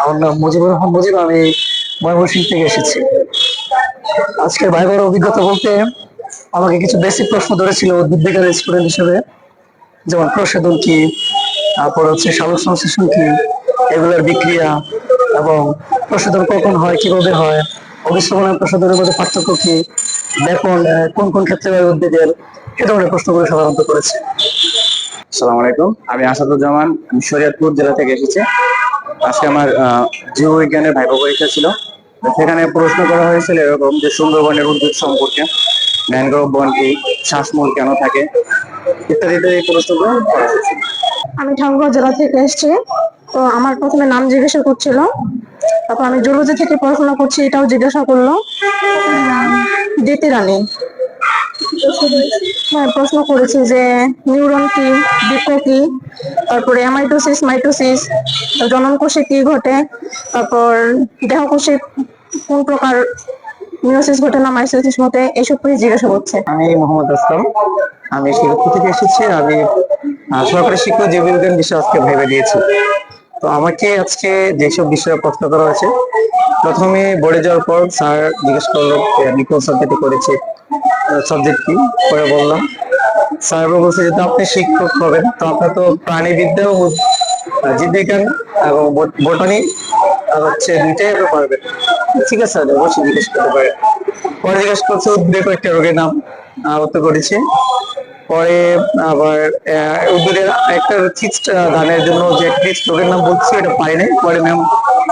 আমার নাম মুজিবুর রহমান মুজিব আমি ময়মনসিংহ থেকে এসেছি। আজকের ভাইবার অভিজ্ঞতা বলতে আমাকে কিছু বেসিক প্রশ্ন ধরেছিল উদ্ভিদ বিজ্ঞানের স্টুডেন্ট হিসেবে। যেমন প্রসাধন কি তারপর হচ্ছে সালোক সংশ্লেষণ কি এগুলোর বিক্রিয়া এবং প্রসাধন কখন হয় কীভাবে হয় অভিশ্রবণ প্রসাধনের মধ্যে পার্থক্য কি আহ, কোন কোন ক্ষেত্রে হয় উদ্ভিদের এ ধরনের প্রশ্নগুলো সাধারণত করেছে। আসসালামু আলাইকুম আমি আসাদুজ্জামান আমি শরীয়তপুর জেলা থেকে এসেছি। আজকে আমার জীববিজ্ঞানের ভাইবা পরীক্ষা ছিল। সেখানে প্রশ্ন করা হয়েছিল এরকম যে সুন্দরবনের উদ্ভিদ সম্পর্কে, ম্যানগ্রোভ বন কি, শ্বাসমূল কেন থাকে, ইত্যাদি ইত্যাদি প্রশ্নগুলো আমি ঠাকুরগাঁও জেলা থেকে এসেছি। তো আমার প্রথমে নাম জিজ্ঞাসা করছিল। তারপর আমি জুলজি থেকে পড়াশোনা করছি, এটাও জিজ্ঞাসা করল। দিতি রানী। হ্যাঁ প্রশ্ন করেছি যে নিউরন কি বৃক্ক কি? তারপরে অ্যামাইটোসিস মাইটোসিস জনন কোষে কি ঘটে? তারপর দেহ কোষে কোন প্রকার মিওসিস ঘটে না মাইসোসিস ঘটে এসব কিছু জিজ্ঞাসা করছে। আমি মোহাম্মদ আসলাম। আমি শিরোপুর থেকে এসেছি। আমি আহ, সহকারী শিক্ষক জীববিজ্ঞান বিষয়ে আজকে ভেবে দিয়েছি। তো আমাকে আজকে যেসব বিষয়ে প্রশ্ন করা হয়েছে প্রথমে বোর্ডে যাওয়ার পর স্যার জিজ্ঞেস করল যে আমি কোন সাবজেক্টে করেছি সাবজেক্ট কি? পরে বললাম। স্যার বলছে যে আপনি শিক্ষক হবেন, তো আপনার তো প্রাণীবিদ্যা ও জীববিজ্ঞান এবং বটানি হচ্ছে দুইটাই আপনি পারবেন ঠিক আছে স্যার অবশ্যই জিজ্ঞেস করতে পারেন। পরে জিজ্ঞেস করছে, উদ্ভিদের কয়েকটা রোগের নাম আহত করেছি। পরে আবার উদ্ভিদের একটা ধানের জন্য যে ফিক্সড রোগের নাম বলছি এটা পাই নাই। পরে ম্যাম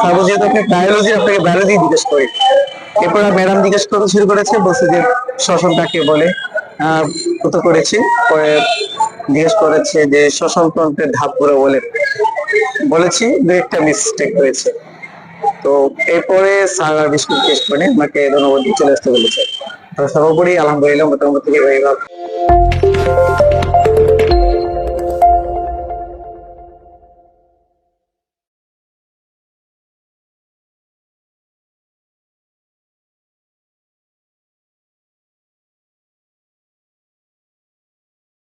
স্যার যেহেতু বায়োলজি আপনাকে বায়োলজি জিজ্ঞেস করি। এরপর ম্যাডাম জিজ্ঞেস করতে শুরু করেছে, বলছে যে শ্বসন কাকে বলে কত করেছি। পরে জিজ্ঞেস করেছে যে শ্বসন তন্ত্রের ধাপগুলো বলে। বলেছি, দু একটা মিস্টেক হয়েছে। তো এরপরে স্যার আর বিস্কুট টেস্ট করে আমাকে ধন্যবাদ চলে আসতে বলেছে। সর্বোপরি আলহামদুলিল্লাহ, মোটামুটি ভাই